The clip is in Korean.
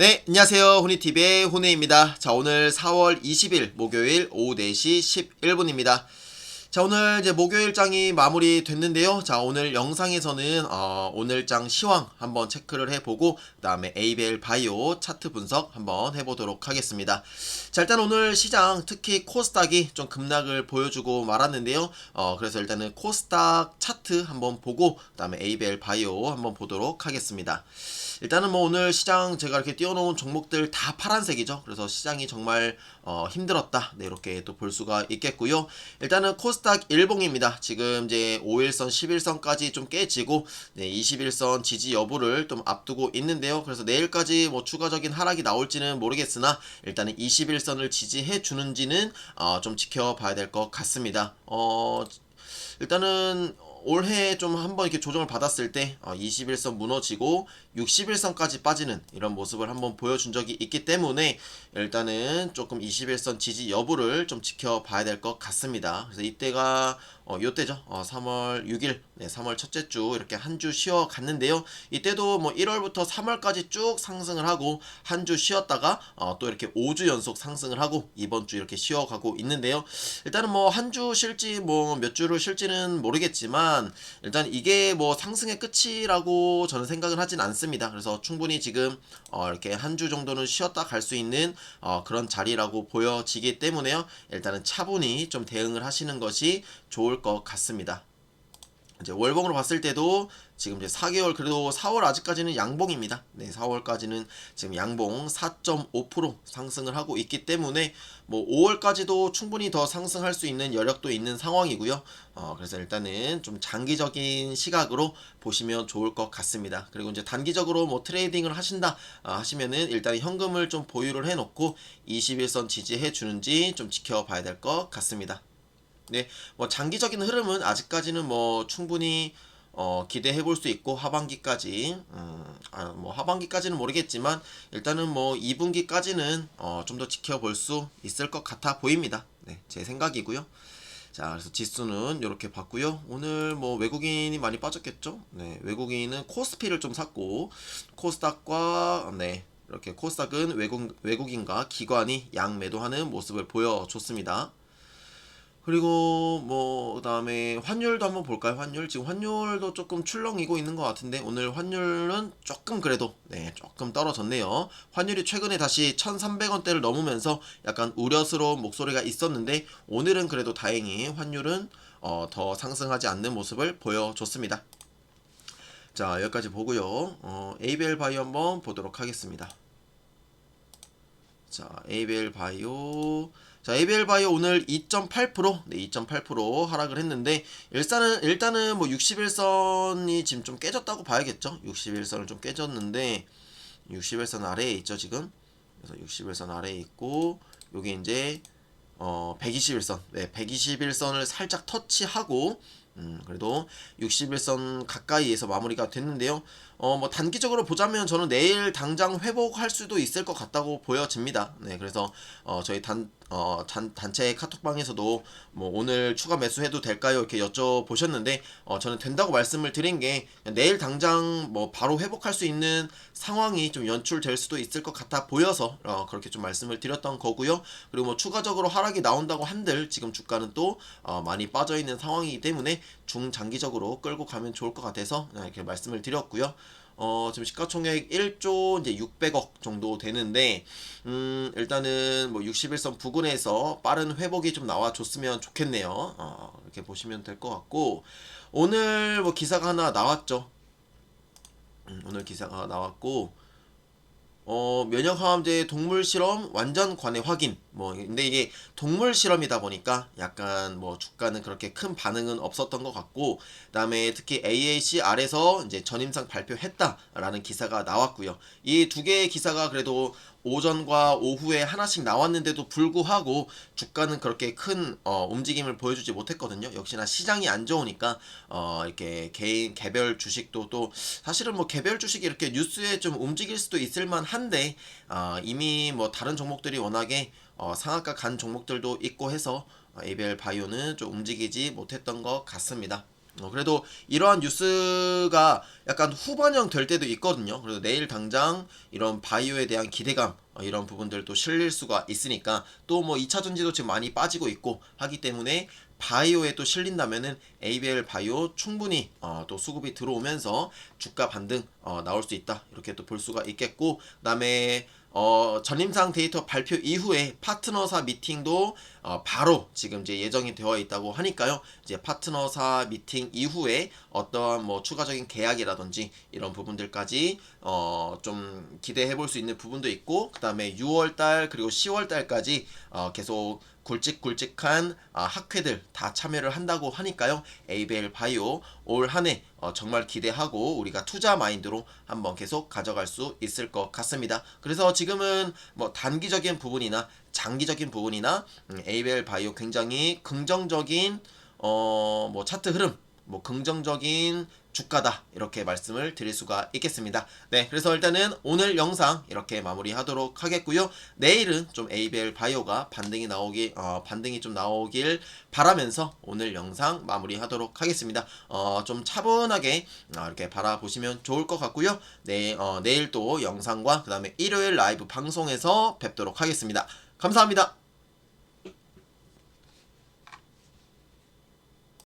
네, 안녕하세요. 호니TV의 호네입니다. 자, 오늘 4월 20일 목요일 오후 4시 11분입니다. 자, 오늘 이제 목요일장이 마무리 됐는데요. 자, 오늘 영상에서는 어, 오늘장 시황 한번 체크를 해보고 그 다음에 ABL 바이오 차트 분석 한번 해보도록 하겠습니다. 자, 일단 오늘 시장 특히 코스닥이 좀 급락을 보여주고 말았는데요. 어, 그래서 일단은 코스닥 차트 한번 보고 그 다음에 ABL 바이오 한번 보도록 하겠습니다. 일단은 뭐 오늘 시장 제가 이렇게 띄워놓은 종목들 다 파란색이죠. 그래서 시장이 정말 어, 힘들었다. 네, 이렇게 또 볼 수가 있겠고요. 일단은 코스 닥 일봉입니다. 지금 이제 5일선, 11선까지 좀 깨지고 네, 21선 지지 여부를 좀 앞두고 있는데요. 그래서 내일까지 뭐 추가적인 하락이 나올지는 모르겠으나 일단은 21선을 지지해 주는지는 어, 좀 지켜봐야 될 것 같습니다. 어, 일단은 올해 좀 한번 이렇게 조정을 받았을 때 어, 21선 무너지고 61선까지 빠지는 이런 모습을 한번 보여준 적이 있기 때문에 일단은 조금 21선 지지 여부를 좀 지켜봐야 될 것 같습니다. 그래서 이때가 어, 요때죠. 어, 3월 6일, 네, 3월 첫째 주 이렇게 한 주 쉬어 갔는데요. 이때도 뭐 1월부터 3월까지 쭉 상승을 하고 한 주 쉬었다가 어, 또 이렇게 5주 연속 상승을 하고 이번 주 이렇게 쉬어 가고 있는데요. 일단은 뭐 한 주 쉴지 뭐 몇 주를 쉴지는 모르겠지만 일단 이게 뭐 상승의 끝이라고 저는 생각은 하진 않습니다. 그래서 충분히 지금 어, 이렇게 한 주 정도는 쉬었다 갈 수 있는 어, 그런 자리라고 보여지기 때문에요. 일단은 차분히 좀 대응을 하시는 것이 좋을 것 같습니다. 이제 월봉으로 봤을 때도 지금 이제 4개월 그래도 4월 아직까지는 양봉입니다. 네, 4월까지는 지금 양봉 4.5% 상승을 하고 있기 때문에 뭐 5월까지도 충분히 더 상승할 수 있는 여력도 있는 상황이고요. 어, 그래서 일단은 좀 장기적인 시각으로 보시면 좋을 것 같습니다. 그리고 이제 단기적으로 뭐 트레이딩을 하신다 아, 하시면은 일단 현금을 좀 보유를 해 놓고 21선 지지해 주는지 좀 지켜봐야 될 것 같습니다. 네, 뭐 장기적인 흐름은 아직까지는 뭐 충분히 어, 기대해 볼 수 있고 하반기까지 음, 아, 뭐 하반기까지는 모르겠지만 일단은 뭐 2분기까지는 어, 좀 더 지켜볼 수 있을 것 같아 보입니다. 네, 제 생각이고요. 자, 그래서 지수는 이렇게 봤고요. 오늘 뭐 외국인이 많이 빠졌겠죠? 네, 외국인은 코스피를 좀 샀고 코스닥과 네 이렇게 코스닥은 외국 외국인과 기관이 양매도하는 모습을 보여줬습니다. 그리고 뭐 그다음에 환율도 한번 볼까요? 환율 지금 환율도 조금 출렁이고 있는 것 같은데 오늘 환율은 조금 그래도 네 조금 떨어졌네요. 환율이 최근에 다시 1,300원대를 넘으면서 약간 우려스러운 목소리가 있었는데 오늘은 그래도 다행히 환율은 어, 더 상승하지 않는 모습을 보여줬습니다. 자 여기까지 보고요. 어, ABL 바이오 한번 보도록 하겠습니다. 자 ABL 바이오 자, ABL 바이오 오늘 2.8% 네, 2.8% 하락을 했는데 일단은 일단은 뭐 61선이 지금 좀 깨졌다고 봐야겠죠. 61선을 좀 깨졌는데 61선 아래에 있죠, 지금. 그래서 61선 아래에 있고 요게 이제 어 121선. 네, 121선을 살짝 터치하고 음, 그래도 61선 가까이에서 마무리가 됐는데요. 어, 뭐 단기적으로 보자면 저는 내일 당장 회복할 수도 있을 것 같다고 보여집니다. 네, 그래서 어, 저희 단 어, 단, 단체 카톡방에서도 뭐 오늘 추가 매수해도 될까요? 이렇게 여쭤보셨는데 어, 저는 된다고 말씀을 드린 게 내일 당장 뭐 바로 회복할 수 있는 상황이 좀 연출될 수도 있을 것 같아 보여서 어, 그렇게 좀 말씀을 드렸던 거고요. 그리고 뭐 추가적으로 하락이 나온다고 한들 지금 주가는 또 어, 많이 빠져 있는 상황이기 때문에 중장기적으로 끌고 가면 좋을 것 같아서 이렇게 말씀을 드렸고요. 어, 지금 시가총액 1조 이제 600억 정도 되는데, 음, 일단은 뭐 61선 부근에서 빠른 회복이 좀 나와줬으면 좋겠네요. 어, 이렇게 보시면 될 것 같고, 오늘 뭐 기사가 하나 나왔죠. 음, 오늘 기사가 나왔고, 어, 면역 항암제 동물 실험 완전 관해 확인. 뭐 근데 이게 동물 실험이다 보니까 약간 뭐 주가는 그렇게 큰 반응은 없었던 것 같고 그다음에 특히 AAC 아래서 이제 전임상 발표했다라는 기사가 나왔고요. 이 두 개의 기사가 그래도 오전과 오후에 하나씩 나왔는데도 불구하고 주가는 그렇게 큰 어, 움직임을 보여주지 못했거든요. 역시나 시장이 안 좋으니까 어, 이렇게 개인 개별 주식도 또 사실은 뭐 개별 주식이 이렇게 뉴스에 좀 움직일 수도 있을 만한데 어, 이미 뭐 다른 종목들이 워낙에 어, 상한가 간 종목들도 있고 해서 어, ABL 바이오는 좀 움직이지 못했던 것 같습니다. 어, 그래도 이러한 뉴스가 약간 후반형 될 때도 있거든요. 그래서 내일 당장 이런 바이오에 대한 기대감 어, 이런 부분들도 실릴 수가 있으니까 또 뭐 2차 전지도 지금 많이 빠지고 있고 하기 때문에 바이오에 또 실린다면은 ABL 바이오 충분히 어, 또 수급이 들어오면서 주가 반등 어, 나올 수 있다 이렇게 또 볼 수가 있겠고 그다음에 어, 전임상 데이터 발표 이후에 파트너사 미팅도 어, 바로 지금 이제 예정이 되어 있다고 하니까요. 이제 파트너사 미팅 이후에 어떠한 뭐 추가적인 계약이라든지 이런 부분들까지 어, 좀 기대해 볼 수 있는 부분도 있고 그다음에 6월 달 그리고 10월 달까지 어, 계속 굵직굵직한 아, 학회들 다 참여를 한다고 하니까요. ABL 바이오 올 한해 어, 정말 기대하고 우리가 투자 마인드로 한번 계속 가져갈 수 있을 것 같습니다. 그래서 지금은 뭐 단기적인 부분이나 장기적인 부분이나 음, ABL 바이오 굉장히 긍정적인 어, 뭐 차트 흐름 뭐 긍정적인 주가다 이렇게 말씀을 드릴 수가 있겠습니다. 네, 그래서 일단은 오늘 영상 이렇게 마무리하도록 하겠고요. 내일은 좀 ABL 바이오가 반등이 나오기 어, 반등이 좀 나오길 바라면서 오늘 영상 마무리하도록 하겠습니다. 어, 좀 차분하게 어, 이렇게 바라보시면 좋을 것 같고요. 네, 어, 내일 또 영상과 그다음에 일요일 라이브 방송에서 뵙도록 하겠습니다. 감사합니다.